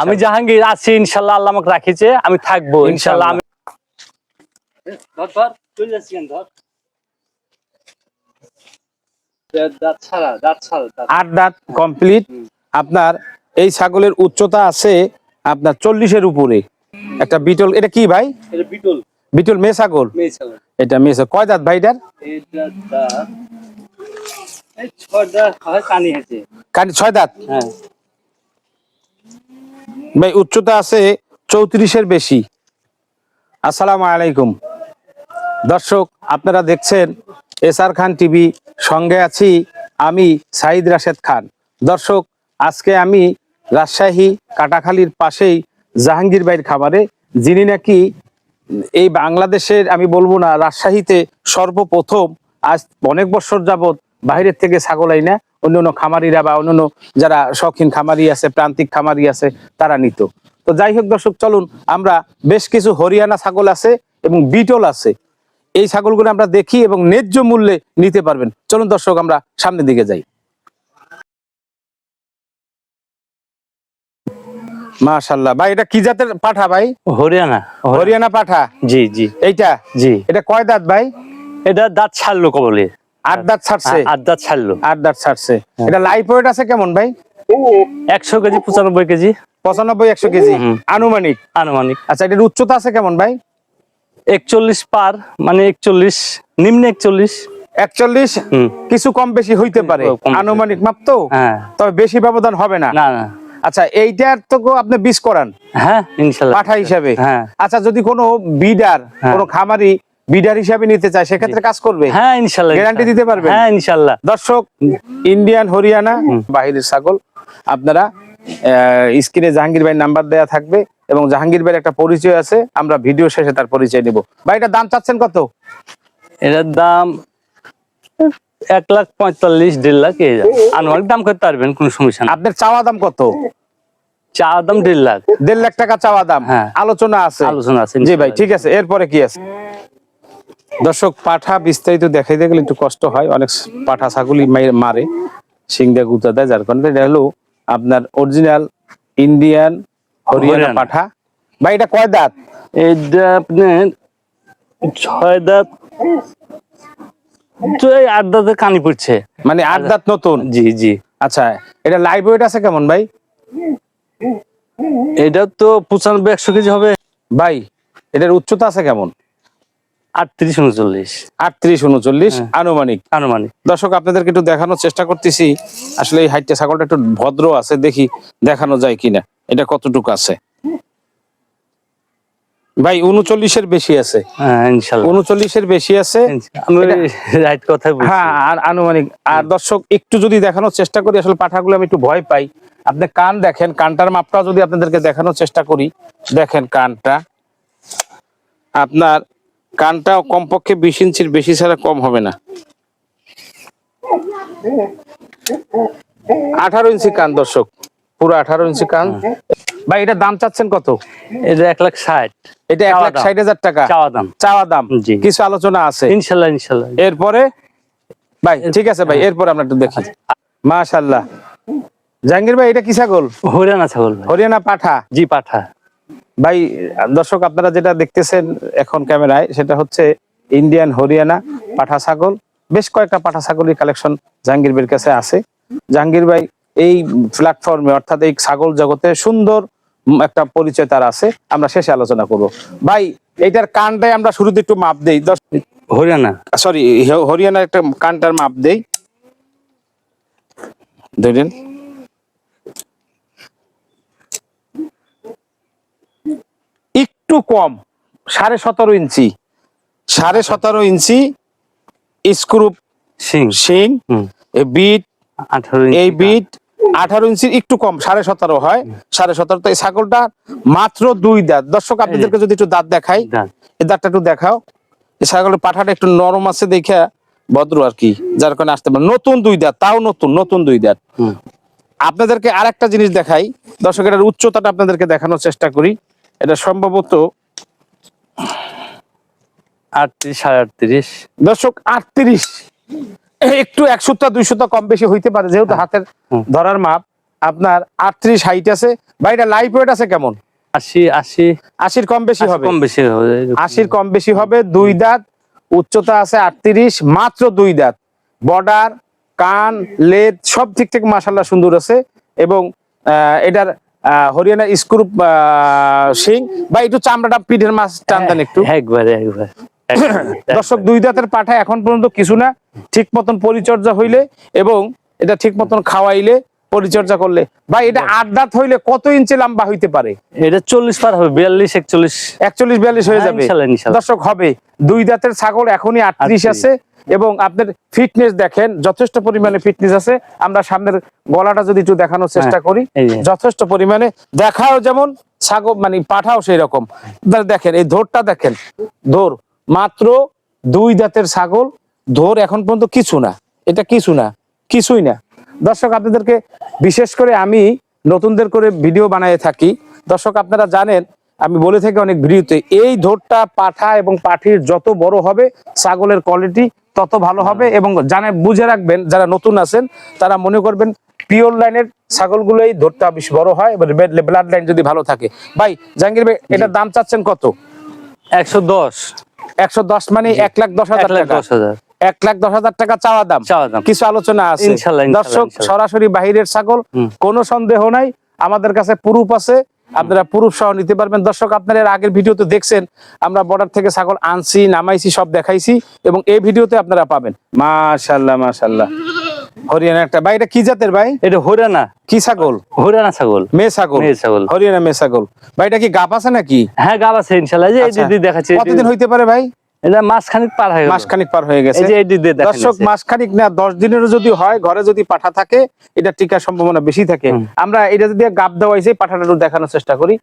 আমি জাহাঙ্গীর আছি ইনশাল্লাহ আল্লাহ আমাকে রাখিছে আমি থাকব ইনশাল্লাহ আমি আট দাঁত কমপ্লিট আপনার এই ছাগলের উচ্চতা আছে আপনার চল্লিশের উপরে। একটা বিটল এটা কি ভাই? বিটল। বিটল মেয়ে ছাগল? এটা মেয়ে ছাগল। কয় দাঁত ভাই এটার? এটা দাঁত এই ছয় দাঁত হয় কানি হয়েছে কান ছয় দাঁত হ্যাঁ ভাই, উচ্চতা আছে চৌত্রিশের বেশি। আসসালামু আলাইকুম। দর্শক, আপনারা দেখছেন এস আর খান টিভি, সঙ্গে আছি আমি সাইদ রাশেদ খান। দর্শক, আজকে আমি রাজশাহী কাটাখালীর পাশেই জাহাঙ্গীর ভাইয়ের খামারে যিনি নাকি এই বাংলাদেশের, আমি বলব না, রাজশাহীতে সর্বপ্রথম, আজ অনেক বছর যাবৎ বাইরের থেকে ছাগল আইনা অন্য অন্য খামারিরা বা অন্যান্য যারা শৌখিন খামারি আছে প্রান্তিক খামারি আছে তারা নিত। তো যাই হোক দর্শক চলুন আমরা বেশ কিছু হরিয়ানা ছাগল আছে এবং বিটল আছে। এই ছাগলগুলো আমরা দেখি এবং ন্যায্য মূল্যে নিতে পারবেন। চলুন দর্শক আমরা সামনের দিকে যাই। মাশাল্লাহ ভাই এটা কি জাতের পাঠা ভাই? হরিয়ানা। হরিয়ানা পাঠা? জি জি। এইটা? জি। এটা কয় দাঁত ভাই? এটা দাঁত ছাড়লো কবলে আট দাঁত ছাড়ছে। আর দাঁত ছাড়লো। আট দাঁত ছাড়ছে এটা লাইফ ওয়েট আছে কেমন ভাই? একশো কেজি পঁচানব্বই কেজি। পঁচানব্বই একশো কেজি। আনুমানিক? আনুমানিক। আচ্ছা এটার উচ্চতা আছে কেমন ভাই? একচল্লিশ পার মানে একচল্লিশ নিম্নে একচল্লিশ। একচল্লিশ? কিছু কম বেশি হইতে পারে। আনুমানিক মাপ তো? হ্যাঁ। তবে বেশি ব্যবধান হবে না। না আচ্ছা এইটার তো আপনি বিষ করান? হ্যাঁ পাঠা হিসাবে? হ্যাঁ। আচ্ছা যদি কোনো বিডার হ্যাঁ। কোনো খামারি বিডার হিসাবে নিতে চায় সেক্ষেত্রে কাজ করবে। হ্যাঁ ইনশাল্লাহ Guarantee দিতে পারবেন? হ্যাঁ ইনশাল্লাহ। দর্শক ইন্ডিয়ান হরিয়ানা বাহিরের ছাগল আপনারা স্ক্রিনে জাহাঙ্গীর ভাই নাম্বার দেয়া থাকবে এবং জাহাঙ্গীর ভাইয়ের একটা পরিচয় আছে আমরা ভিডিও শেষে তার পরিচয় নেব ভাই এটার দাম চাচ্ছেন কত? এটার দাম এক লাখ পঁয়তাল্লিশ দেড় লাখ এই। আনুমানিক দাম করতে পারবেন কোনো সমস্যা না আপনার চাওয়া দাম কত? চা দাম দেড় লাখ। দেড় লাখ টাকা চাওয়া দাম। হ্যাঁ। আলোচনা আছে। আলোচনা আছে জি ভাই ঠিক আছে এরপরে কি আছে? দর্শক পাঠা বিস্তারিত দেখাইতে গেলে একটু কষ্ট হয়। অনেক পাঠা ছাগলই মাই- মারে সিং দিয়ে গুতা দেয় যার কারণে এটা হলো আপনার অরিজিনাল ইন্ডিয়ান হরিয়ানা। পাঠা। ভাই এটা কয় দাঁত? এটা আপনার ছয় দাঁত। আট দাঁতে কানি পড়ছে। মানে আট দাঁত নতুন? জি জি। আচ্ছা এটা লাইভ ওয়েট আছে কেমন ভাই? এটা তো পঁচানব্বই একশো কেজি হবে। ভাই এটার উচ্চতা আছে কেমন? আটত্রিশ উনচল্লিশ। আটত্রিশ উনচল্লিশ হ্যাঁ। আনুমানিক। আনুমানিক। দর্শক আপনাদেরকে একটু দেখানোর চেষ্টা করতেছি। আসলে এই হাইটটা ছাগলটা একটু ভদ্র আছে দেখি দেখানো যায় কিনা। এটা কতটুকু আছে? ভাই উনচল্লিশের বেশি আছে। হ্যাঁ উনচল্লিশের বেশি আছে। হ্যাঁ আর আনুমানিক। আর দর্শক একটু যদি দেখানোর চেষ্টা করি আসলে পাঠাগুলো আমি একটু ভয় পাই। আপনি কান দেখেন কানটার মাপটা যদি আপনাদেরকে দেখানোর চেষ্টা করি। দেখেন কানটা। আপনার কানটা কমপক্ষে বিশ ইঞ্চির বেশি ছাড়া কম হবে না। আঠারো ইঞ্চি কান দর্শক পুরো আঠারো ইঞ্চি কান। ভাই এটা দাম চাচ্ছেন কত? এটা এক লাখ ষাট। এটা এক লাখ ষাট হাজার টাকা। চাওয়া দাম। চাওয়া দাম। কিছু আলোচনা আছে? ইনশাল্লাহ ইনশাল্লাহ। এরপরে? ভাই ঠিক আছে ভাই এরপরে আমরা একটু দেখি। মাশাল্লাহ। জাহাঙ্গীর ভাই এটা কি ছাগল? হরিয়ানা ছাগল হরিয়ানা পাঠা? জি পাঠা। ভাই দর্শক আপনারা যেটা দেখতেছেন এখন ক্যামেরায় সেটা হচ্ছে ইন্ডিয়ান হরিয়ানা পাঠা ছাগল। বেশ কয়েকটা পাঠা ছাগলের কালেকশন জাহাঙ্গীর ভাইয়ের কাছে আছে। জাহাঙ্গীর ভাই এই প্ল্যাটফর্মে অর্থাৎ এই ছাগল জগতে সুন্দর একটা পরিচয় তার আছে। আমরা শেষে আলোচনা করব। ভাই এইটার কানটাই আমরা শুরুতে একটু মাপ দেই। হরিয়ানা। সরি হরিয়ানার একটা কানটার মাপ দেই। ধরেন। একটু কম সাড়ে সতেরো ইঞ্চি। সাড়ে সতেরো ইঞ্চি স্ক্রু সিং শিং হুম। বিট এই বিট আঠারো ইঞ্চির একটু কম সাড়ে সতেরো হয়। সাড়ে সতেরো তো এই ছাগলটা মাত্র দুই দাঁত। দর্শক আপনাদেরকে যদি একটু দাঁত দেখাই এই দাঁতটা একটু দেখাও। এই ছাগলের পাঠাটা একটু নরম আছে দেখে ভদ্র আর কি যার কারণে আসতে পারে। নতুন দুই দাঁত তাও নতুন নতুন দুই দাঁত। হুম। আপনাদেরকে আর একটা জিনিস দেখাই। দর্শক এটার উচ্চতাটা আপনাদেরকে দেখানোর চেষ্টা করি। এটা সম্ভবত আটত্রিশ সাড়ে আটত্রিশ। দর্শক আটত্রিশ। একটু এক সপ্তাহ দুই সপ্তাহ কম বেশি হইতে পারে যেহেতু হাতের ধরার মাপ। আপনার আটত্রিশ হাইট আছে। ভাই এটা লাইফ ওয়েট আছে কেমন? আশি আশি। আশির কম বেশি হবে। কম বেশি হবে। আশির কম বেশি হবে। দুই দাঁত উচ্চতা আছে আটত্রিশ মাত্র দুই দাঁত। বর্ডার কান লেদ সব দিক থেকে মাসাল্লাহ সুন্দর আছে। এবং আহ, এটার হরিয়ানা স্ক্রুপ সিং। বা একটু চামড়াটা পিঠের মাছ টানতেন একটু। একবারে একবার। দর্শক দুই দাঁতের পাঠা এখন পর্যন্ত কিছু না। ঠিক মতন পরিচর্যা হইলে এবং এটা ঠিক মতন খাওয়াইলে পরিচর্যা করলে। ভাই এটা আট দাঁত হইলে কত ইঞ্চি লম্বা হইতে পারে? এটা চল্লিশ পার হবে বিয়াল্লিশ একচল্লিশ। একচল্লিশ বিয়াল্লিশ হয়ে হ্যাঁ, যাবে। দর্শক হবে। দুই দাঁতের ছাগল এখনই আটত্রিশ আছে এবং আপনার ফিটনেস দেখেন যথেষ্ট পরিমাণে ফিটনেস আছে। আমরা সামনের গলাটা যদি একটু দেখানোর চেষ্টা হ্যাঁ, করি যথেষ্ট পরিমাণে দেখাও যেমন ছাগল মানে পাঠাও সেই রকম দেখেন এই ধোরটা দেখেন ধোর মাত্র দুই দাঁতের ছাগল ধোর এখন পর্যন্ত কিছু না। এটা কিছু না কিছুই না। দর্শক আপনাদেরকে বিশেষ করে আমি নতুনদের করে ভিডিও বানায় থাকি। দর্শক আপনারা জানেন আমি বলে থাকি অনেক ভিডিওতে এই ধোরটা পাঠা এবং পাঠির যত বড় হবে ছাগলের কোয়ালিটি তত ভালো হবে এবং জানে বুঝে রাখবেন যারা নতুন আছেন তারা মনে করবেন পিওর লাইনের ছাগলগুলোই ধরটা বেশি বড় হয় ব্লাড লাইন যদি ভালো থাকে। ভাই জাহাঙ্গীর ভাই এটার দাম চাচ্ছেন কত? একশো দশ। একশো দশ মানে এক লাখ দশ হাজার দশ হাজার। এক লাখ দশ হাজার টাকা চাওয়া দাম। কিছু আলোচনা আছে। দর্শক সরাসরি বাহিরের ছাগল। কোনো সন্দেহ নাই। আমাদের কাছে প্রুফ আছে। আপনারা পুরুষ সহ নিতে পারবেন। দর্শক আপনারা এর আগের ভিডিওতে দেখছেন আমরা বর্ডার থেকে ছাগল আনছি নামাইছি সব দেখাইছি এবং এই ভিডিওতে আপনারা পাবেন। মাশাল্লাহ মাশাল্লাহ হরিয়ানা একটা ভাই এটা কি জাতের ভাই? এটা হরিয়ানা। কি ছাগল? হরিয়ানা ছাগল। মেয়ে ছাগল? মেয়ে ছাগল। হরিয়ানা মেয়ে ছাগল। ভাই এটা কি গাপ আছে নাকি? হ্যাঁ গাপ আছে ইনশাল্লাহ এই আচ্ছা। দিদি দেখাচ্ছে কতদিন হইতে পারে ভাই? এটা মাস খানিক পার হয়ে মাসখানিক পার হয়ে গেছে। দর্শক মাসখানিক না দশ দিনেরও যদি হয় ঘরে যদি পাঠা থাকে এটা টিকার সম্ভাবনা বেশি থাকে। আমরা এটা যদি পাঠাটা দেখানোর চেষ্টা করি।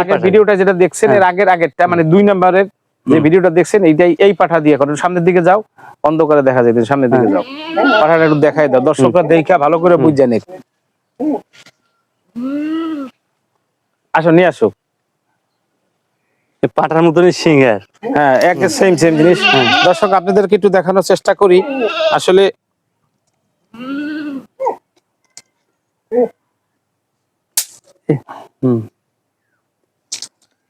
আগের ভিডিওটা যেটা দেখছেন এর আগের আগেরটা মানে দুই নম্বরের যে ভিডিওটা দেখছেন এইটাই এই পাঠা দিয়ে করেন সামনের দিকে যাও অন্ধকারে দেখা যায় সামনের দিকে যাও। পাঠাটা একটু দেখাই দাও। দর্শকরা দেখা ভালো করে বুঝ জানে আসো নিয়ে আসো। পাটার মতনই সিঙ্গার। হ্যাঁ এক সেম সেম জিনিস। দর্শক আপনাদেরকে একটু দেখানোর চেষ্টা করি। আসলে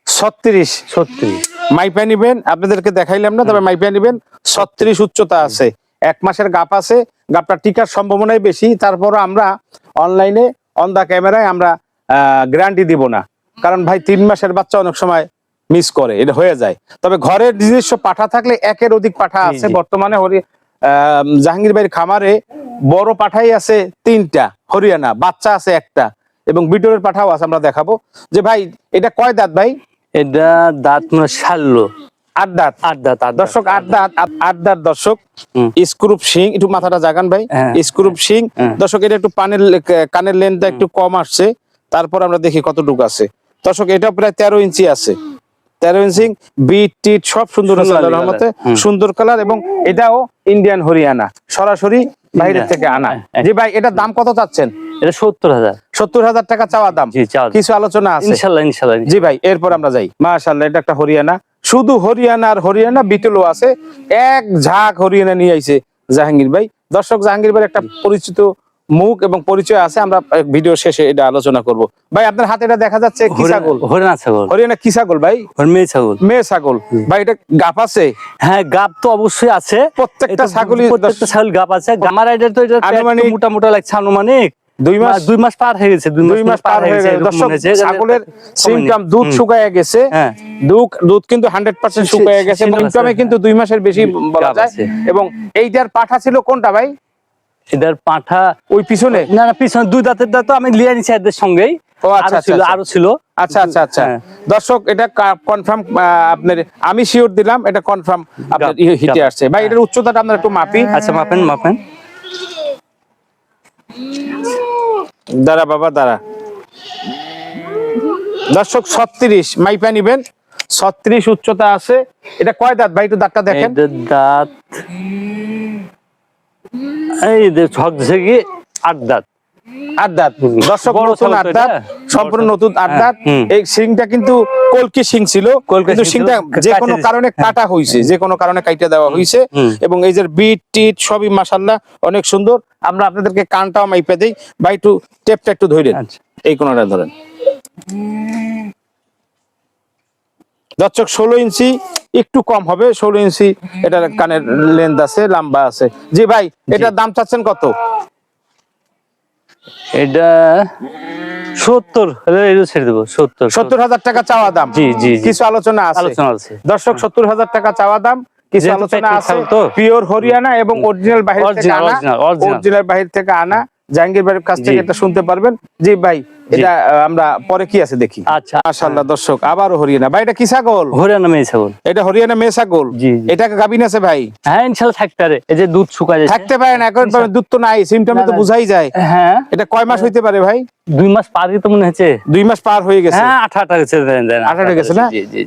ছত্রিশ সত্যি মাইপা নিবেন আপনাদেরকে দেখাইলাম না তবে মাইপা নিবেন। ছত্রিশ উচ্চতা আছে। এক মাসের গাপ আছে। গাপটা টিকার সম্ভাবনাই বেশি। তারপরও আমরা অনলাইনে অন দা ক্যামেরায় আমরা গ্যারান্টি দিব না। কারণ ভাই তিন মাসের বাচ্চা অনেক সময় মিস করে এটা হয়ে যায়। তবে ঘরের নিজস্ব পাঠা থাকলে একের অধিক পাঠা আছে। বর্তমানে হরি জাহাঙ্গীর ভাইয়ের খামারে বড় পাঠাই আছে তিনটা হরিয়ানা বাচ্চা আছে একটা এবং বিটরের পাঠাও আছে আমরা দেখাবো। যে ভাই এটা কয় দাঁত ভাই? এটা দাঁত সারলো আট দাঁত। আট দাঁত আট দর্শক আট দাঁত আট- আট দাঁত দর্শক। স্ক্রুপ সিং একটু মাথাটা জাগান ভাই। হ্যাঁ। স্ক্রুপ সিং হ্যাঁ। দর্শক এটা একটু পানের কানের লেন্থটা একটু কম আসছে। তারপর আমরা দেখি কতটুকু আছে। দর্শক এটা প্রায় তেরো ইঞ্চি আছে। তেরো ইঞ্চি বিট টিট সব সুন্দর রহমতে সুন্দর কালার। এবং এটাও ইন্ডিয়ান হরিয়ানা। সরাসরি বাইরের থেকে আনা। হ্যাঁ। জি ভাই এটার দাম কত চাচ্ছেন? এটা সত্তর হাজার। সত্তর হাজার টাকা চাওয়া দাম। কিছু আলোচনা আছে? ইনশাল্লাহ ইনশাল্লাহ জি ভাই এরপর আমরা যাই। মাশাল্লাহ এটা একটা হরিয়ানা। শুধু হরিয়ানা আর হরিয়ানা বিটলও আছে। এক ঝাঁক হরিয়ানা নিয়ে আইছে জাহাঙ্গীর ভাই। দর্শক জাহাঙ্গীর ভাই একটা পরিচিত মুখ এবং পরিচয় আছে আমরা ভিডিও শেষে এটা আলোচনা করব। ভাই আপনার হাতে এটা দেখা যাচ্ছে কি ছাগল? হরিয়ানা ছাগল। হরিয়ানা কি ছাগল ভাই? মেয়ে ছাগল। মেয়ে ছাগল। ভাই এটা গাপ আছে? হ্যাঁ গাব তো অবশ্যই আছে। প্রত্যেকটা ছাগলই প্রত্যেকটা ছাগল গাব আছে। আমার এটা তো এটা আনুমানিক- মোটা মোটা লাগছে আনুমানিক। দুই মাস দুই মাস পার হয়ে গেছে দুই মাস পার হয়ে গেছে। দর্শক ছাগলের। দুধ। শুকায় গেছে। হ্যাঁ। দুধ দুধ কিন্তু হান্ড্রেড পার্সেন্ট শুকায় গেছে কিন্তু দুই মাসের বেশি বলা যায়। এবং এইটার পাঠা ছিল কোনটা ভাই? এটার পাঠা ওই পিছনে? না না পিছনে দুই দাঁতের দাঁত আমি লিয়ে নিছি এদের সঙ্গেই। ও আচ্ছা, আরও আচ্ছা, ছিল আচ্ছা। আরও ছিল। আচ্ছা আচ্ছা আচ্ছা। হ্যাঁ। দর্শক এটা কনফার্ম আপনার আমি শিওর দিলাম এটা কনফার্ম আপনার হিটে আসছে। ভাই এটার উচ্চতাটা আপনার একটু মাপি। আচ্ছা মাপেন মাপেন। দাঁড়া বাবা দাঁড়া। দর্শক ছত্রিশ মাইপা নিবেন। ছত্রিশ উচ্চতা আছে। এটা কয় দাঁত? ভাই একটু দাঁতটা দেখেন। দাঁত এই যে ছক দিছে কি? আট দাঁত। আট দাঁত। দর্শক নতুন ছাগল তো আট দাঁত সম্পূর্ণ নতুন আট হ্যাঁ, দাঁত এই সিংটা কিন্তু কলকি সিং ছিল কলকি কিন্তু সিংটা যে কোনো কারণে কাটা হয়েছে যে কোনো কারণে কাইটে দেওয়া হয়েছে এবং এই যে বিট টিট সবই মাসাল্লাহ অনেক সুন্দর। আমরা আপনাদেরকে কানটাও মাইপে দেই। বা একটু টেপটা একটু ধরেন আচ্ছা। এই কোনটা ধরেন। দর্শক ষোলো ইঞ্চি একটু কম হবে ষোলো ইঞ্চি। এটার কানের লেন্থ আছে লম্বা আছে। জি ভাই এটার দাম চাচ্ছেন কত? এটা সত্তর ছেড়ে দেবো সত্তর সত্তর। হাজার টাকা চাওয়া দাম। জি, জি। কিছু আলোচনা আছে? আলোচনা আছে। দর্শক সত্তর হাজার টাকা চাওয়া দাম কিছু আলোচনা আছে? তো। পিওর হরিয়ানা এবং অরিজিনাল বাহির থেকে আনা। original, original। অরিজিনাল বাহির থেকে আনা। জাহাঙ্গীর ভাইয়ের কাছ থেকে এটা শুনতে পারবেন। জি ভাই এটা আমরা পরে কি আছে দেখি? আচ্ছা। মাশাআল্লাহ দর্শক আবারও হরিয়ানা। ভাই এটা কি ছাগল? হরিয়ানা মেয়ে ছাগল। এটা হরিয়ানা মেয়ে ছাগল? জি। এটাকে গাবিন আছে ভাই? হ্যাঁ ইনশাল্লাহ থাকতে পারে। এই যে দুধ শুকায় যাচ্ছে। থাকতে পারে না এখন দুধ তো নাই সিমটমে তো বুঝাই যায়। হ্যাঁ। এটা কয় মাস হইতে পারে ভাই? দুই মাস পার তো মনে হচ্ছে। দুই মাস পার হয়ে গেছে। হ্যাঁ আঠা আঠা গেছে দেন, দেন, আঠারো গেছে না।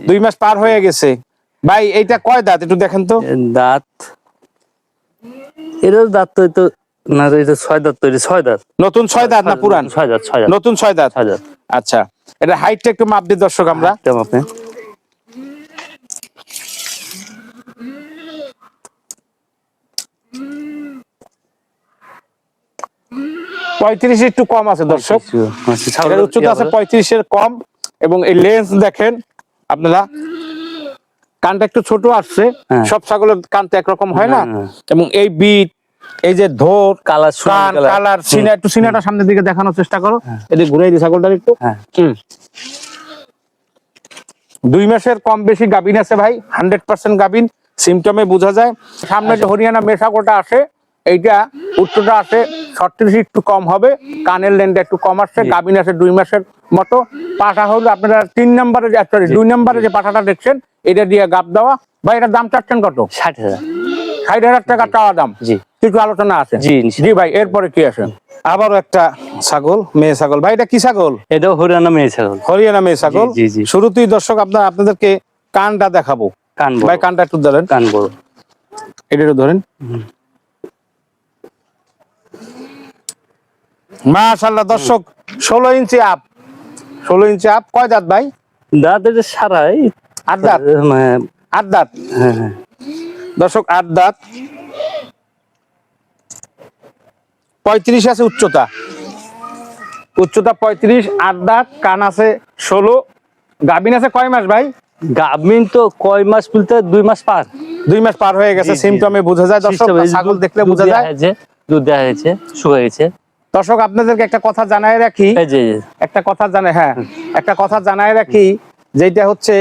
দুই মাস পার হয়ে গেছে। ভাই এইটা কয় দাঁত? একটু দেখেন তো। দাঁত। এর দাঁত তো না রে, এটা ছয় দাঁত তো এটা ছয় দাঁত। নতুন ছয় দাঁত না পুরান? ছয় দাঁত ছয় দাঁত। নতুন ছয় দাঁত? ছয় দাঁত। আচ্ছা এটা হাইটটা একটু মাপ দিই দর্শক আমরা। আপনি পঁয়ত্রিশ একটু কম আছে দর্শক। আচ্ছা, উচ্চতা আছে? পঁয়ত্রিশের কম এবং এই লেন্স দেখেন আপনারা। কানটা একটু ছোট আসছে। হ্যাঁ। সব ছাগলের কানটা একরকম হয় না। না। এবং এই বিট এই যে ধোর কালার কান কালার। সিনা একটু সিনাটা সামনের দিকে দেখানোর চেষ্টা করো। ঘুরে দিই ছাগলটা একটু। হ্যাঁ। দুই মাসের কম বেশি গাবিন আছে ভাই হান্ড্রেড পার্সেন্ট গাবিন সিমটমে বোঝা যায়। সামনে যে হরিয়ানা মেশাকোটা আসে এইটা উচ্চটা আসে ছত্রিশ একটু কম হবে কানের লেনটা একটু কম আসছে। গাবিন আছে দুই মাসের মতো। পাঠা হলো আপনারা তিন নম্বরে যে সরি দুই নম্বরে যে পাঠাটা দেখছেন এটা দিয়ে গাপ দেওয়া। ভাই এটার দাম চাচ্ছেন কত? ষাট হাজার। ষাট হাজার টাকা চাওয়া দাম। জি। কিছু আলোচনা আছে। জি, জি ভাই এরপরে কি আছে আবারও একটা ছাগল মেয়ে ছাগল। ভাই এটা কি ছাগল? এটাও হরিয়ানা মেয়ে ছাগল। হরিয়ানা মেয়ে ছাগল? জি, জি। শুরুতেই দর্শক আপনার আপনাদেরকে কানটা দেখাবো। কান ভাই কানটা একটু ধরেন। কান বড়। এটা একটু ধরেন। মাশাল্লাহ দর্শক ষোলো ইঞ্চি আপ ষোলো ইঞ্চি আপ কয় দাঁত ভাই? দাঁত এটা সারাই। আট দাঁত? হ্যাঁ আট দাঁত? হ্যাঁ। দর্শক আট দাঁত। পঁয়ত্রিশ আছে উচ্চতা। উচ্চতা পঁয়ত্রিশ আট দাঁত কান আছে ষোলো। গাবিন আছে কয় মাস ভাই? গাভিন তো কয় মাস বলতে দুই মাস পার। দুই মাস পার হয়ে গেছে। সিমটমে বোঝা যায়। দর্শক যে ছাগল দেখলে বোঝা যায়। হয়েছে, দুধ দেওয়া হয়েছে শুয়ে গেছে। দর্শক আপনাদেরকে একটা কথা জানাই রাখি। যে একটা কথা জানে হ্যাঁ একটা কথা জানাই রাখি যেটা হচ্ছে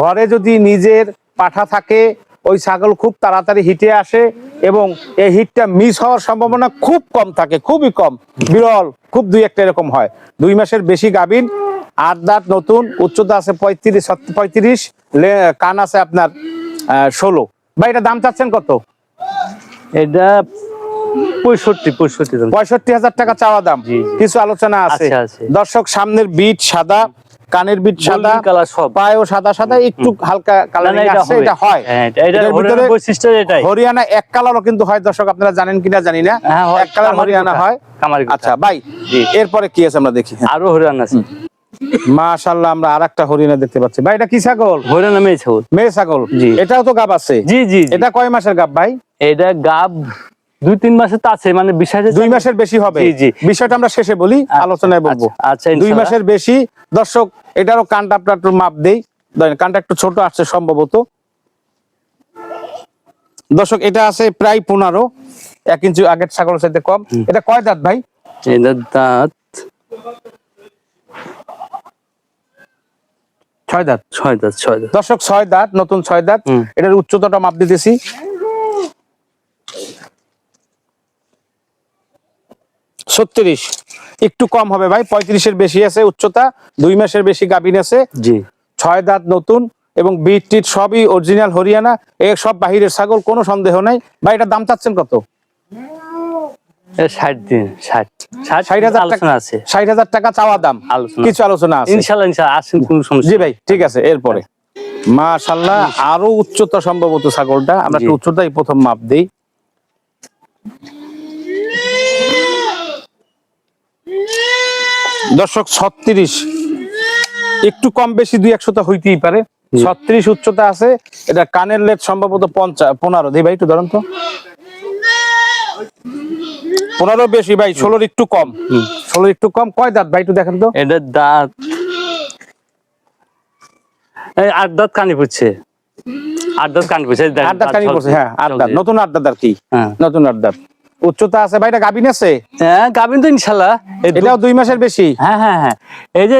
ঘরে যদি নিজের পাঠা থাকে ওই ছাগল খুব তাড়াতাড়ি হিটে আসে এবং এই হিটটা মিস হওয়ার সম্ভাবনা খুব কম থাকে খুবই কম। বিরল খুব দুই একটা এরকম হয়। দুই মাসের বেশি গাবিন আট দাঁত নতুন উচ্চতা আছে পঁয়ত্রিশ পঁয়ত্রিশ কান আছে আপনার ষোলো। বা এটা দাম চাচ্ছেন কত? এটা পঁয়ষট্টি পঁয়ষট্টি পঁয়ষট্টি হাজার টাকা চাওয়া দাম। কিছু আলোচনা আছে। দর্শক সামনের বিট সাদা কানের বিট সাদা colour সব। পায়েও সাদা সাদা একটু হালকা কালার আছে এটা হয়। হ্যাঁ, এটার ভিতরে বৈশিষ্ট্য এটাই। হরিয়ানা এক কালারও কিন্তু হয় দর্শক আপনারা জানেন কিনা জানি না। হ্যাঁ, এক কালার হরিয়ানা হয়। কামারি আচ্ছা ভাই জি। এরপরে কি আছে আমরা দেখি? আরও হরিয়ানা আছে। মাশাআল্লাহ আমরা আরেকটা হরিয়ানা দেখতে পাচ্ছি। ভাই এটা কি ছাগল? হরিয়ানা মেয়ে ছাগল। মেয়ে ছাগল। জি। এটাও তো গাব আছে। জি জি। এটা কয় মাসের গাব ভাই? এটা গাব দুই তিন মাসে তো আছে মানে বিষয় দুই মাসের বেশি হবে। জি। বিষয়টা আমরা শেষে বলি আলোচনায় বলব। আচ্ছা, আচ্ছা, দুই মাসের বেশি। দর্শক এটারও কানটা আপনার একটু মাপ দেই। কানটা একটু ছোট আসছে সম্ভবত। দর্শক এটা আছে প্রায় পনেরো এক ইঞ্চি আগের ছাগলের সাথে কম। এটা কয় দাঁত ভাই? এটার দাঁত ছয় দাঁত। ছয় দাঁত ছয় দাঁত। দর্শক ছয় দাঁত নতুন ছয় দাঁত। এটার উচ্চতাটা মাপ দিতেছি। ছত্রিশ। একটু কম হবে ভাই পঁয়ত্রিশের বেশি আছে উচ্চতা দুই মাসের বেশি গাভিন আছে। জি। ছয় দাঁত নতুন এবং বিট টিট সবই অরিজিনাল হরিয়ানা এ সব বাহিরের ছাগল কোনো সন্দেহ নাই। বা এটা দাম চাচ্ছেন কত? ষাট দিন ষাট। ষাট হাজার আলোচনা আছে। ষাট হাজার টাকা চাওয়া দাম। আলোচনা। কিছু আলোচনা আছে। ইনশাল্লাহ ইনশাল্লাহ আসেন কোন সমস্যা জি ভাই ঠিক আছে এরপরে। মাশাল্লাহ আরও উচ্চতা সম্ভবত ছাগলটা। আমরা। একটু উচ্চতাই প্রথম মাপ দেই। দর্শক ছত্রিশ। একটু কম বেশি দুই একশোটা হইতেই পারে। ছত্রিশ উচ্চতা আছে এটা কানের লেট সম্ভবত পঞ্চাশ পনেরো। দিই ভাই একটু ধরেন তো। পনেরো বেশি ভাই ষোলোর একটু কম। ষোলোর একটু কম। কয় দাঁত ভাই একটু দেখেন তো। এটার দাঁত। এই আট দাঁত কানি পড়ছে। আট দাঁত কানি পড়ছে আট দাঁত কানি পড়ছে হ্যাঁ আট দাঁত। নতুন আট দাঁত আর কি। হ্যাঁ। নতুন আট দাঁত। উচ্চতা আছে ভাই এটা গাভিন আছে? হ্যাঁ গাভিন তো ইনশাল্লাহ এটাও দুই মাসের বেশি? হ্যাঁ হ্যাঁ হ্যাঁ। এই যে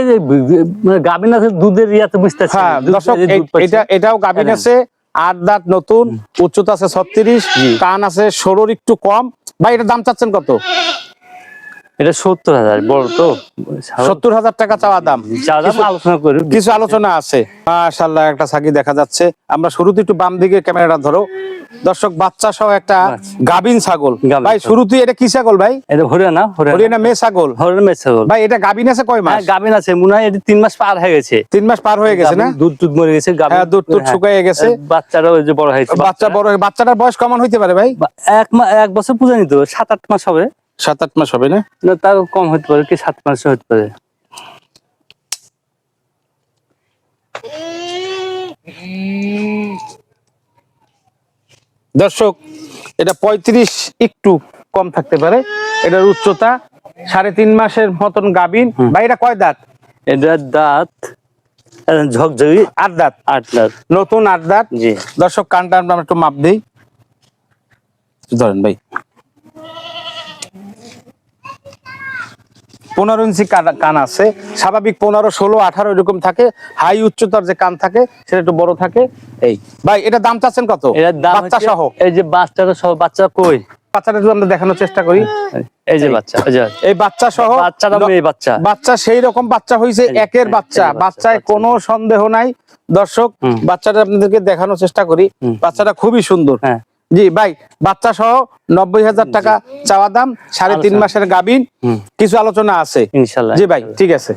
মানে গাভিন আছে দুধের ইয়াতে বুঝতেছি হ্যাঁ দর্শক এটা এটাও গাভিন হ্যাঁ। আছে আট দাঁত নতুন উচ্চতা আছে ছত্রিশ কান আছে ষোলোর একটু কম। ভাই এটা দাম চাচ্ছেন কত? এটা সত্তর হাজার বড় তো। সত্তর হাজার টাকা চাওয়া দাম। আলোচনা করি। কিছু আলোচনা আছে। মাশাল্লাহ একটা সাকি দেখা যাচ্ছে। আমরা শুরুতে একটু বাম দিকে ক্যামেরাটা ধরো। দর্শক বাচ্চা সহ একটা বাচ্চা। গাবিন ছাগল। গাভীন ভাই শুরুতে এটা কি ছাগল ভাই? এটা হরিয়ানা হরিয়ানা। মেয়ে ছাগল। হরিয়ানা মেয়ে ছাগল। ভাই এটা গাবিন আছে কয় মাস? হ্যাঁ গাভিন আছে। মনে হয় এটা তিন মাস পার হয়ে গেছে। তিন মাস পার হয়ে গেছে না? দুধ দুধ মরে গেছে গাভীন- হ্যাঁ, দুধ টুধ হ্যাঁ। শুকিয়ে গেছে। বাচ্চারা ওই যে বড় হয়েছে বাচ্চা বড় বাচ্চাটার বয়স কেমন হইতে পারে ভাই? এক মা এক বছর পূজা নিত সাত আট মাস হবে। সাত আট মাস হবে না? না তার কম হতে পারে কি সাত মাস হতে পারে। দর্শক এটা পঁয়ত্রিশ একটু কম থাকতে পারে। এটার উচ্চতা সাড়ে তিন মাসের মতন গাবিন বা এটা কয় দাঁত? এটার দাঁত ঝকঝকি। আট দাঁত? আট দাঁত। নতুন আট দাঁত? জি। দর্শক কানটা আমরা একটু মাপ দিই। ধরেন ভাই। পনেরো ইঞ্চি কান- আছে। স্বাভাবিক পনেরো ষোলো আঠারো এরকম থাকে। হাই উচ্চতার যে কান থাকে সেটা একটু বড় থাকে। এই ভাই এটা দাম চাচ্ছেন কত? বাচ্চা সহ? এই যে বাচ্চাটা সহ বাচ্চা কই? বাচ্চাটা আমরা দেখানোর চেষ্টা করি। এই যে বাচ্চা এই বাচ্চা সহ বাচ্চাটা ন- মেয়ে বাচ্চা। বাচ্চা সেই রকম বাচ্চা যে, একের বাচ্চা বাচ্চায় কোনো সন্দেহ নাই। দর্শক বাচ্চাটা আপনাদেরকে দেখানোর চেষ্টা করি। বাচ্চাটা খুবই সুন্দর। হ্যাঁ। জি ভাই বাচ্চা সহ নব্বই হাজার টাকা চাওয়া দাম সাড়ে তিন মাসের গাবিন কিছু আলোচনা আছে? জি ভাই ঠিক আছে।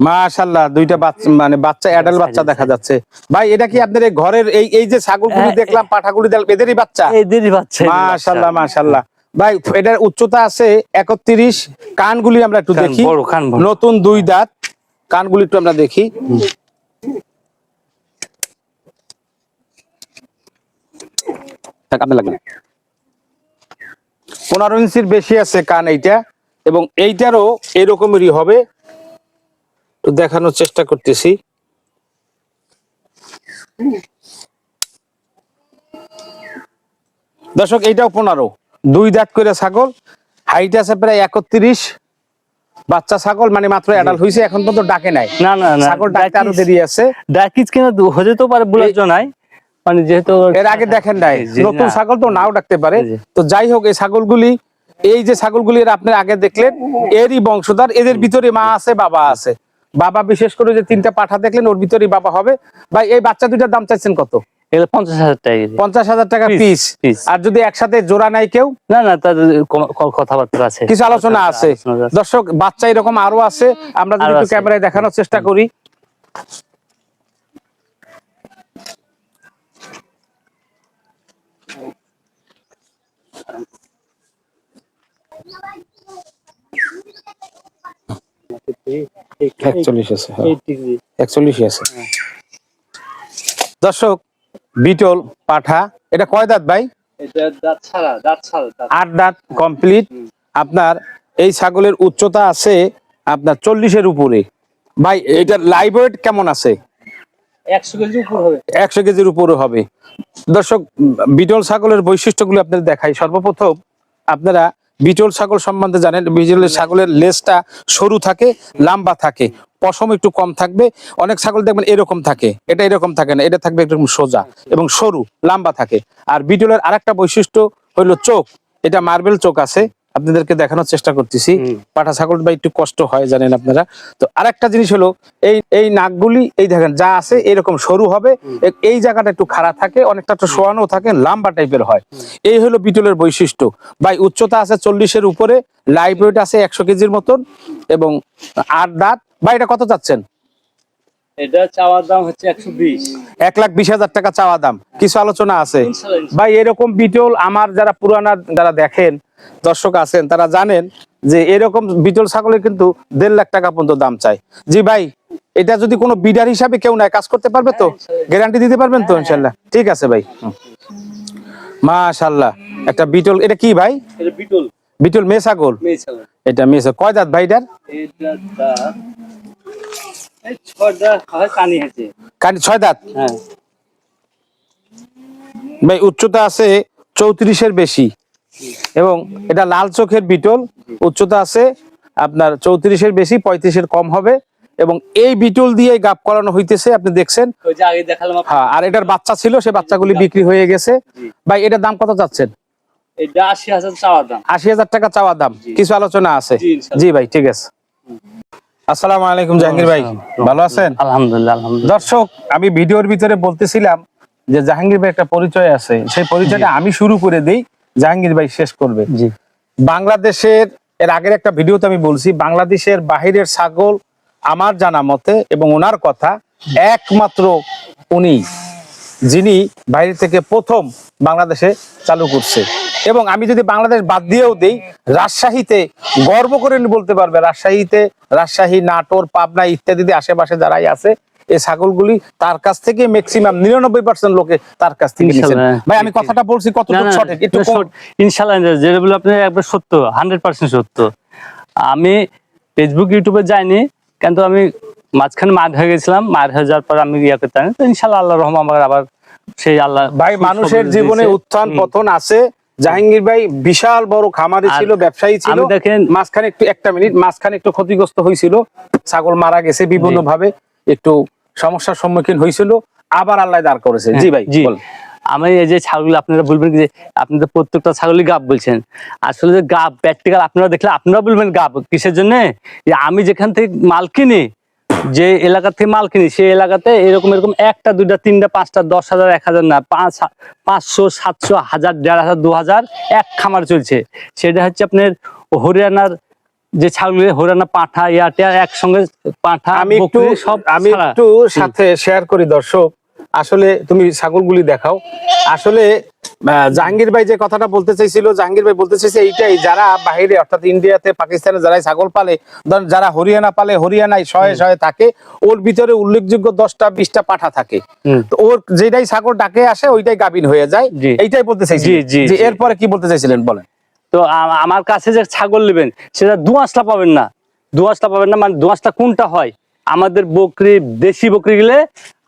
মাশাল্লাহ দুইটা বাচ্চা মানে বাচ্চা অ্যাডাল্ট বাচ্চা দেখা যাচ্ছে। ভাই এটা কি আপনার এই ঘরের এই এই যে ছাগলগুলি হ্যাঁ, দেখলাম পাঠাগুলি দেখলাম এদেরই বাচ্চা? এদেরই বাচ্চা। মাশাল্লাহ মাশাল্লাহ। ভাই এটার উচ্চতা আছে একত্রিশ। কানগুলি আমরা একটু দেখি। নতুন দুই দাঁত। কানগুলি একটু আমরা দেখি। থাক, লাগবে। পনেরো ইঞ্চির বেশি আছে কান এইটা এবং এইটারও এরকমেরই হবে। তো দেখানোর চেষ্টা করতেছি। দর্শক এইটাও পনেরো। দুই দাঁত করে ছাগল। হাইট আছে প্রায় একত্রিশ। বাচ্চা ছাগল মানে মাত্র অ্যাডাল্ট হয়েছে এখন পর্যন্ত ডাকে নাই। না না না। ছাগল ডাকতে আরও দেরি আছে। ডাকিস কিনা হতে তো পারে বলার জন্য। নাই মানে যেহেতু এর আগে দেখেন নাই। নতুন ছাগল তো নাও ডাকতে পারে। তো যাই হোক এই ছাগলগুলি এই যে ছাগলগুলি এর আপনি আগে দেখলেন এরই বংশধর এদের ভিতরে মা আছে বাবা আছে। বাবা বিশেষ করে যে তিনটা পাঠা দেখলেন ওর ভিতরেই বাবা হবে। ভাই এই বাচ্চা দুইটার দাম চাইছেন কত? পঞ্চাশ হাজার টাকা পিস আর যদি একসাথে জোড়া নাই কেউ? না না তার ক- ক- কথাবার্তা আছে। কিছু আলোচনা আছে। দর্শক বাচ্চা এরকম আরও আছে। আমরা যদি। ক্যামেরায় দেখানোর চেষ্টা করি। হ্যাঁ। দর্শক বিটল পাঠা এটা কয় দাঁত ভাই? এটা আট দাঁত কমপ্লিট। আপনার এই ছাগলের উচ্চতা আছে আপনার চল্লিশের উপরে। ভাই এটার লাইভ ওয়েট কেমন আছে? একশো কেজির উপরে হবে। দর্শক, বিটল ছাগলের বৈশিষ্ট্যগুলো আপনাদের দেখাই। সর্বপ্রথম, আপনারা বিটল ছাগল সম্বন্ধে জানেন। বিটল ছাগলের লেজটা সরু থাকে, লম্বা থাকে। পশম একটু কম থাকবে। অনেক ছাগল দেখবেন এরকম থাকে। এটা এরকম থাকে না। এটা থাকবে এরকম সোজা এবং সরু, লম্বা থাকে। আর বিটলের আরেকটা বৈশিষ্ট্য হলো চোখ। এটা মার্বেল চোখ আছে। আপনাদেরকে দেখানোর চেষ্টা করতেছি। পাঠা ছাগল বা একটু কষ্ট হয় জানেন আপনারা। তো আরেকটা জিনিস হলো এই এই নাকগুলি এই দেখেন যা আছে এরকম সরু হবে এই জায়গাটা একটু খাড়া থাকে অনেকটা একটু শোয়ানো থাকে লম্বা টাইপের হয়। এই হলো বিটলের বৈশিষ্ট্য। ভাই উচ্চতা আছে চল্লিশের উপরে লাইভ ওয়েট আছে একশো কেজির মতন এবং আট দাঁত। বা এটা কত চাচ্ছেন? এটা চাওয়ার দাম হচ্ছে একশো বিশ। এক লাখ বিশ হাজার টাকা চাওয়া দাম। কিছু আলোচনা আছে। ভাই এরকম বিটল আমার যারা পুরানা যারা দেখেন দর্শক আছেন তারা জানেন যে এরকম বিটল ছাগলের কিন্তু দেড় লাখ টাকা পর্যন্ত দাম চায় জি ভাই এটা যদি কোনো বিডার হিসাবে কেউ নাই কাজ করতে পারবে তো? গ্যারান্টি দিতে পারবেন তো ইনশাল্লাহ ঠিক আছে ভাই। মাশাল্লাহ একটা বিটল এটা কি ভাই? বিটল। বিটল মেয়ে ছাগল? এটা মেয়ে। কয় দাঁত ভাই এটার? ছয় দাঁত? হ্যাঁ। ভাই উচ্চতা আছে চৌত্রিশের বেশি। এবং এটা লাল চোখের বিটল উচ্চতা আছে আপনার চৌত্রিশের বেশি পঁয়ত্রিশের কম হবে। এবং এই বিটল দিয়ে গাপ করানো হইতেছে আপনি দেখছেন। ওই যে আগে দেখালাম আপনাকে, হ্যাঁ আর এটার বাচ্চা ছিল সে বাচ্চাগুলি বিক্রি হয়ে গেছে। ভাই এটার দাম কত চাচ্ছেন? আশি হাজার টাকা চাওয়া দাম। কিছু আলোচনা আছে? জি, ভাই ঠিক আছে। আসসালামু আলাইকুম জাহাঙ্গীর ভাই। ভালো আছেন? আলহামদুলিল্লাহ আলহামদুলিল্লাহ। দর্শক আমি ভিডিওর ভিতরে বলতেছিলাম যে জাহাঙ্গীর ভাই একটা পরিচয় আছে। সেই পরিচয়টা আমি শুরু করে দেই। জাহাঙ্গীর ভাই শেষ করবে। জি। বাংলাদেশের এর আগের একটা ভিডিওতে আমি বলছি বাংলাদেশের বাহিরের ছাগল আমার জানা মতে এবং ওনার কথা একমাত্র উনি যিনি বাইরে থেকে প্রথম বাংলাদেশে চালু করছে। এবং আমি যদি বাংলাদেশ বাদ দিয়েও দেই রাজশাহীতে গর্ব করে বলতে পারবে রাজশাহীতে রাজশাহী নাটোর পাবনা ইত্যাদিতে আশেপাশে যারাই আছে এই ছাগলগুলি তার কাছ থেকে ম্যাক্সিমাম নিরানব্বই পার্সেন্ট লোকে তার কাছ থেকে নিছেন ভাই আমি কথাটা বলছি কতটুকু সঠিক? একটু ইনশাল্লাহ যেটা বলে আপনি একবার সত্য হান্ড্রেড পার্সেন্ট সত্য। আমি ফেসবুক ইউটিউবে যাইনি কিন্তু আমি মাঝখানে মার হয়ে গেছিলাম মার হয়ে যাওয়ার পর আমি ইয়ে করতে তো ইনশাল্লাহ আল্লাহ রহমান আমার আবার সেই আল্লাহ ভাই মানুষের জীবনে উত্থান। পতন আছে। জাহাঙ্গীর ভাই বিশাল বড় খামারি ছিল ব্যবসায়ী ছিল। দেখেন- মাঝখানে একটু একটা মিনিট মাঝখানে একটু ক্ষতিগ্রস্ত হয়েছিল। ছাগল মারা গেছে বিভিন্ন ভাবে একটু সমস্যার সম্মুখীন হয়েছিল আবার আল্লাহ দাঁড় করেছে। জি ভাই জি। আমি এই যে ছাগল আপনারা বলবেন যে আপনাদের প্রত্যেকটা ছাগলই গাব বলছেন। আসলে যে গাব প্র্যাকটিক্যাল আপনারা দেখলে আপনারা বলবেন গাব। কিসের জন্য? যে আমি যেখান থেকে মাল কিনি যে এলাকা থেকে মাল কিনি সেই এলাকাতে এরকম এরকম একটা দুইটা তিনটা পাঁচটা দশ হাজার এক হাজার না পাঁচ পাঁচশো সাতশো হাজার দেড় হাজার দু হাজার এক খামার চলছে। সেটা হচ্ছে আপনার হরিয়ানার যে ছাগল হরিয়ানা পাঁঠা ইয়াটা একসঙ্গে পাঁঠা আমি একটু সব আমি একটু সাথে শেয়ার করি দর্শক। আসলে তুমি ছাগলগুলি দেখাও। আসলে জাহাঙ্গীর ভাই যে কথাটা বলতে চাইছিল জাহাঙ্গীর ভাই বলতে চাইছে এইটাই যারা বাইরে অর্থাৎ ইন্ডিয়াতে পাকিস্তানে যারা ছাগল পালে ধরেন যারা হরিয়ানা পালে হরিয়ানায় শয়ে শয়ে থাকে ওর ভিতরে উল্লেখযোগ্য দশটা বিশটা পাঠা থাকে। তো ওর যেটাই ছাগল ডাকে আসে ওইটাই গাবিন হয়ে যায়। এইটাই বলতে চাইছি। এরপরে কি বলতে চাইছিলেন বলেন। তো আমার কাছে যে ছাগল নেবেন, সেটা দুয়াশটা পাবেন না। দুয়াশটা পাবেন না মানে দুয়াশটা কোনটা হয়? আমাদের বকরি দেশি বকরি গেলে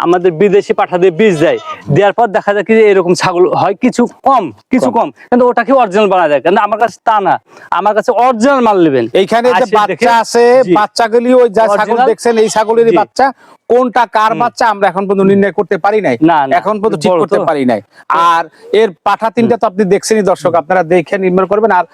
আমাদের বিদেশি পাঠা দিয়ে বীজ দেয়। দেওয়ার পর দেখা যায় কি যে এরকম ছাগল হয় কিছু কম কিছু কম। কিন্তু ওটাকে অরিজিনাল বানা যায় কিন্তু আমার কাছে তা না। আমার কাছে অরিজিনাল মাল নেবেন। এইখানে যে বাচ্চা আছে বাচ্চাগুলি ওই যা ছাগল দেখছেন এই ছাগলের বাচ্চা। কোনটা কার বাচ্চা আমরা এখন পর্যন্ত নির্ণয় করতে পারি নাই। না। এখন পর্যন্ত ঠিক করতে পারি নাই। আর এর পাঠা তিনটা তো আপনি দেখছেনই দর্শক। আপনারা দেখে নির্মাণ করবেন। আর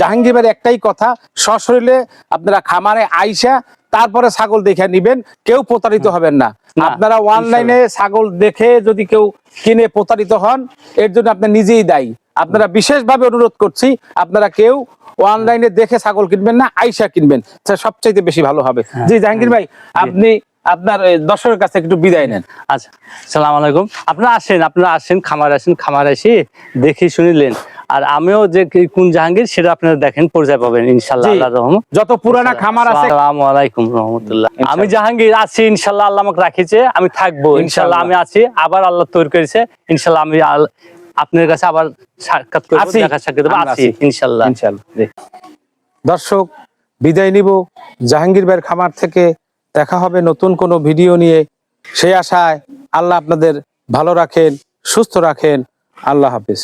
জাহাঙ্গীরের একটাই কথা সশরীরে আপনারা খামারে আইসা তারপরে ছাগল দেখে নিবেন কেউ প্রতারিত হবেন না। আপনারা অনলাইনে ছাগল দেখে যদি কেউ কিনে প্রতারিত হন এর জন্য আপনি নিজেই দায়ী। আপনারা বিশেষভাবে অনুরোধ করছি আপনারা কেউ অনলাইনে দেখে ছাগল কিনবেন না আইসা কিনবেন। সবচাইতে বেশি ভালো হবে। জি জাহাঙ্গীর ভাই আপনি আপনার দর্শকের কাছে একটু বিদায় নেন। আচ্ছা সালাম আলাইকুম। আপনারা আসেন আপনারা আসেন খামার আসেন খামার এসে দেখে শুনিলেন আর আমিও যে কোন জাহাঙ্গীর সেটা আপনারা দেখেন পরিচয় পাবেন ইনশাল্লাহ আল্লাহ রহম যত পুরানা খামার আছে আসসালামু আলাইকুম রহমতুল্লাহ। আমি জাহাঙ্গীর আছি ইনশাল্লাহ আল্লাহ আমাকে রাখিছে আমি থাকব ইনশাল্লাহ ইনশাল্লাহ। আমি আছি আবার আল্লাহ তৈরি করেছে ইনশাল্লাহ আমি আপনার কাছে আবার সাক্ষাৎ করব আছি। দেখা সাক্ষাৎ আছি আছি। ইনশাল্লাহ দর্শক বিদায় নিব। জাহাঙ্গীর ভাইয়ের খামার থেকে দেখা হবে নতুন কোনো ভিডিও নিয়ে। সেই আশায় আল্লাহ আপনাদের ভালো রাখেন সুস্থ রাখেন। আল্লাহ হাফিজ।